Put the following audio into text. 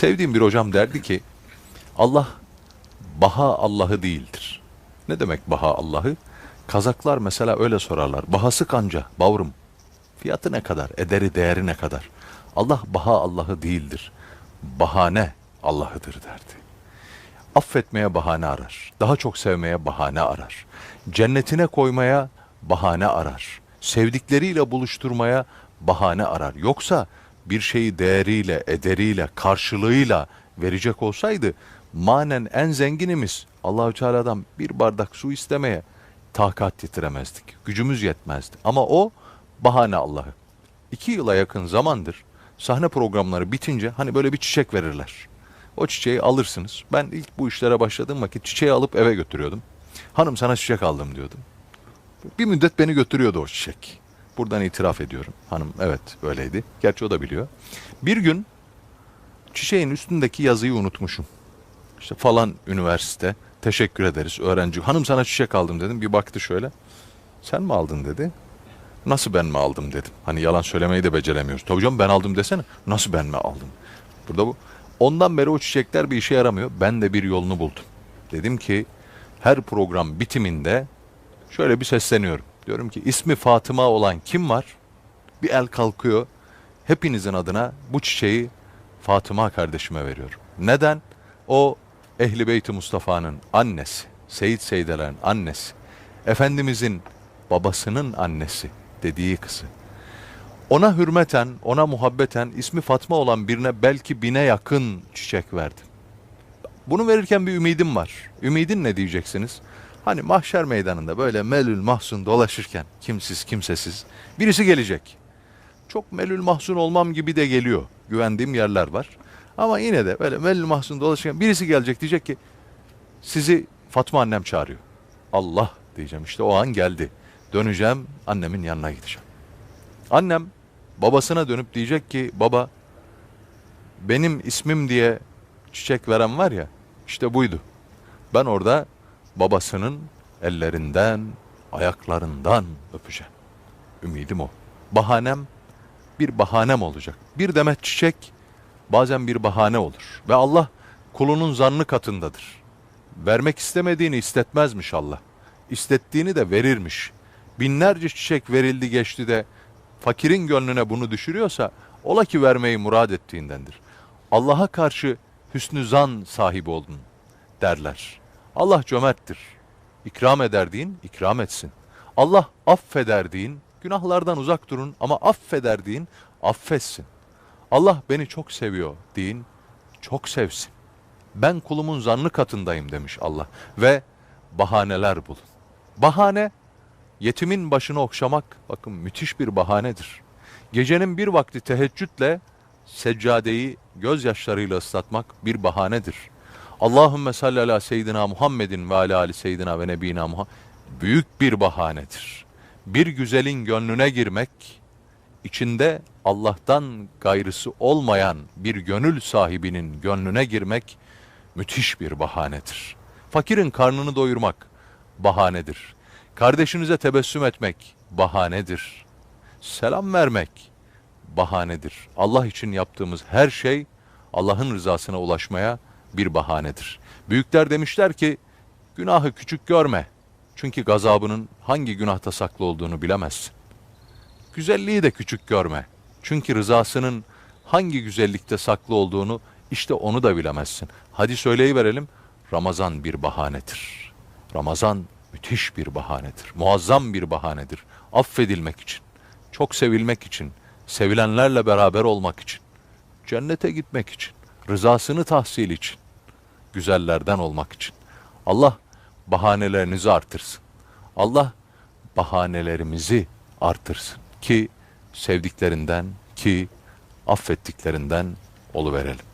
Sevdiğim bir hocam derdi ki Allah baha Allah'ı değildir. Ne demek baha Allah'ı? Kazaklar mesela öyle sorarlar. Bahası kanca, bavrum. Fiyatı ne kadar? Ederi değeri ne kadar? Allah baha Allah'ı değildir. Bahane Allah'ıdır derdi. Affetmeye bahane arar. Daha çok sevmeye bahane arar. Cennetine koymaya bahane arar. Sevdikleriyle buluşturmaya bahane arar. Yoksa bir şeyi değeriyle, ederiyle, karşılığıyla verecek olsaydı manen en zenginimiz Allahü Teala'dan bir bardak su istemeye takat yetiremezdik. Gücümüz yetmezdi. Ama o bahane Allah'ı. İki yıla yakın zamandır sahne programları bitince hani böyle bir çiçek verirler. O çiçeği alırsınız. Ben ilk bu işlere başladığım vakit çiçeği alıp eve götürüyordum. Hanım sana çiçek aldım diyordum. Bir müddet beni götürüyordu o çiçek. Buradan itiraf ediyorum. Hanım evet böyleydi. Gerçi o da biliyor. Bir gün çiçeğin üstündeki yazıyı unutmuşum. İşte falan üniversite teşekkür ederiz öğrenci. Hanım sana çiçek aldım dedim. Bir baktı şöyle. Sen mi aldın dedi. Nasıl ben mi aldım dedim. Hani yalan söylemeyi de beceremiyoruz. Tabii canım ben aldım desene. Nasıl ben mi aldım? Burada bu. Ondan beri o çiçekler bir işe yaramıyor. Ben de bir yolunu buldum. Dedim ki her program bitiminde şöyle bir sesleniyorum. Diyorum ki ismi Fatıma olan kim var? Bir el kalkıyor. Hepinizin adına bu çiçeği Fatıma kardeşime veriyorum. Neden? O Ehli Beyt-i Mustafa'nın annesi. Seyit Seydeler'in annesi. Efendimizin babasının annesi dediği kızı. Ona hürmeten, ona muhabbeten ismi Fatma olan birine belki bine yakın çiçek verdim. Bunu verirken bir ümidim var. Ümidin ne diyeceksiniz? Hani mahşer meydanında böyle melül mahzun dolaşırken kimsiz kimsesiz birisi gelecek. Çok melül mahzun olmam gibi de geliyor. Güvendiğim yerler var. Ama yine de böyle melül mahzun dolaşırken birisi gelecek diyecek ki sizi Fatma annem çağırıyor. Allah diyeceğim işte o an geldi. Döneceğim annemin yanına gideceğim. Annem babasına dönüp diyecek ki baba benim ismim diye çiçek veren var ya işte buydu. Ben orada babasının ellerinden, ayaklarından öpeceğim. Ümidim o. Bahanem bir bahanem olacak. Bir demet çiçek bazen bir bahane olur. Ve Allah kulunun zannı katındadır. Vermek istemediğini istetmezmiş Allah. İstettiğini de verirmiş. Binlerce çiçek verildi geçti de fakirin gönlüne bunu düşürüyorsa ola ki vermeyi murad ettiğindendir. Allah'a karşı hüsnü zan sahibi olun derler. Allah cömerttir. İkram eder deyin, ikram etsin. Allah affeder deyin, günahlardan uzak durun ama affeder deyin, affetsin. Allah beni çok seviyor deyin, çok sevsin. Ben kulumun zannı katındayım demiş Allah ve bahaneler bulun. Bahane Yetimin başını okşamak bakın müthiş bir bahanedir. Gecenin bir vakti teheccüdle seccadeyi gözyaşlarıyla ıslatmak bir bahanedir. Allahümme salli ala seyyidina Muhammedin ve ala ali seyyidina ve nebina Muhammed büyük bir bahanedir. Bir güzelin gönlüne girmek, içinde Allah'tan gayrısı olmayan bir gönül sahibinin gönlüne girmek müthiş bir bahanedir. Fakirin karnını doyurmak bahanedir. Kardeşinize tebessüm etmek bahanedir. Selam vermek bahanedir. Allah için yaptığımız her şey Allah'ın rızasına ulaşmaya bir bahanedir. Büyükler demişler ki günahı küçük görme. Çünkü gazabının hangi günahta saklı olduğunu bilemezsin. Güzelliği de küçük görme. Çünkü rızasının hangi güzellikte saklı olduğunu işte onu da bilemezsin. Hadi söyleyi verelim. Ramazan bir bahanedir. Ramazan müthiş bir bahanedir. Muazzam bir bahanedir. Affedilmek için, çok sevilmek için, sevilenlerle beraber olmak için, cennete gitmek için, rızasını tahsil için, güzellerden olmak için. Allah bahanelerinizi artırsın. Allah bahanelerimizi artırsın ki sevdiklerinden ki affettiklerinden oluverelim.